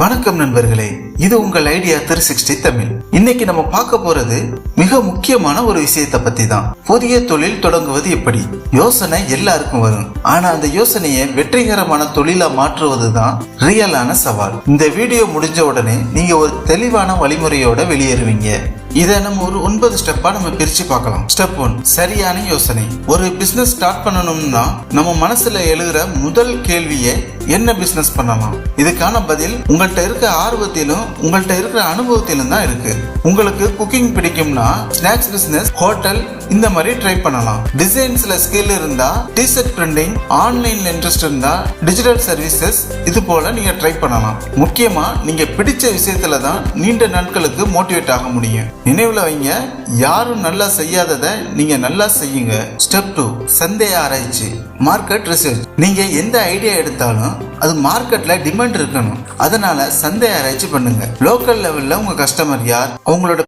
வணக்கம் நண்பர்களே இது உங்கள் ஐடியா த்ரீ சிக்ஸ்டி தமிழ். இன்னைக்கு நம்ம பார்க்க போறது மிக முக்கியமான ஒரு விஷயத்தை பத்தி தான் புதிய தொழில் தொடங்குவது எப்படி? யோசனை எல்லாருக்கும் வரும். ஆனா அந்த யோசனையை வெற்றிகரமான தொழிலா மாற்றுவது தான் ரியலான சவால். இந்த வீடியோ முடிஞ்ச உடனே நீங்க ஒரு தெளிவான வழிமுறையோட வெளியேறுவீங்க. இதை நம்ம ஒரு ஒன்பது ஸ்டெப்பா நம்ம பிரிச்சு பார்க்கலாம். ஸ்டெப் ஒன் சரியான யோசனை. ஒரு பிசினஸ் ஸ்டார்ட் பண்ணணும்னா நம்ம மனசுல எழுகிற முதல் கேள்வியை என்ன பிசினஸ் பண்ணலாம்? இதுக்கான பதில் உங்கள்கிட்ட இருக்க ஆர்வத்திலும் உங்கள்கிட்ட இருக்கிற அனுபவத்திலும் தான் இருக்கு. உங்களுக்கு குக்கிங் பிடிக்கும்னா ஸ்நாக்ஸ் பிசினஸ் ஹோட்டல் இந்த மாதிரி ட்ரை பண்ணலாம். டிசைன்ஸ்ல ஸ்கில் இருந்தா டிஷர்ட் பிரிண்டிங் ஆன்லைன்ல இன்ட்ரெஸ்ட் இருந்தா டிஜிட்டல் சர்வீசஸ் இது போல நீங்க ட்ரை பண்ணலாம். முக்கியமா நீங்க பிடிச்ச விஷயத்துல தான் நீண்ட நாட்களுக்கு மோட்டிவேட் ஆக முடியும். நினைவுல வைங்க யாரும் நல்லா செய்யாததை நீங்க நல்லா செய்யுங்க. ஸ்டெப் டூ சந்தை ஆராய்ச்சி. மார்க்கெட் ரிசர்ச் நீங்க எந்த ஐடியா எடுத்தாலும் அது மார்க்கெட்ல டிமாண்ட் இருக்கணும். அதனால சந்தை ஆராய்ச்சி பண்ணுங்க. லோக்கல் லெவல்ல உங்க கஸ்டமர் யார்? அவங்களோட